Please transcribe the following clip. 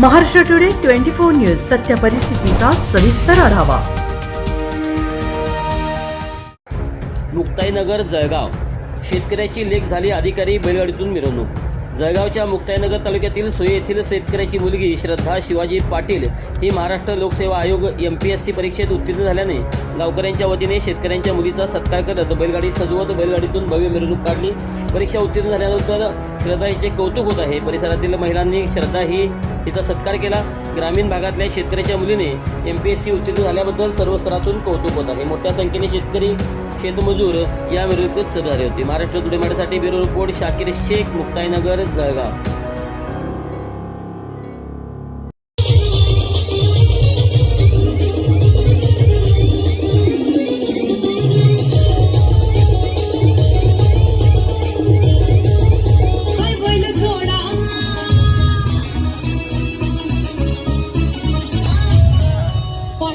Maharashtra today twenty four news सत्य परिस्थितीचा सविस्तर आढावा. मुक्ताईनगर जळगाव. शेतकऱ्याची लेख झाली अधिकारी बैलगाडीतून मिरवणूक. जळगावच्या मुक्ताईनगर तालुक्यातील सोय येथील शेतकऱ्याची मुलगी श्रद्धा शिवाजी पाटील ही महाराष्ट्र लोकसेवा आयोग एम पी एस सी परीक्षेत उत्तीर्ण झाल्याने गावकऱ्यांच्या वतीने शेतकऱ्यांच्या मुलीचा सत्कार करत बैलगाडी सजवत बैलगाडीतून भव्य मिरवणूक काढली. परीक्षा उत्तीर्ण झाल्यानंतर श्रद्धा कौतुक होत आहे. परिसरातील महिलांनी श्रद्धा ही तिचा सत्कार केला. ग्रामीण भागातल्या शेतकऱ्याच्या मुलीने एम पी एस सी उत्तीर्ण झाल्याबद्दल सर्व स्तरातून कौतुक होत आहे. मोठ्या संख्येने शेतकरी शेतमजूर या मिरवणुकीत सहभागी झाले होते. Maharashtra today bureau report Shakir Sheikh Muktainagar Jalgaon.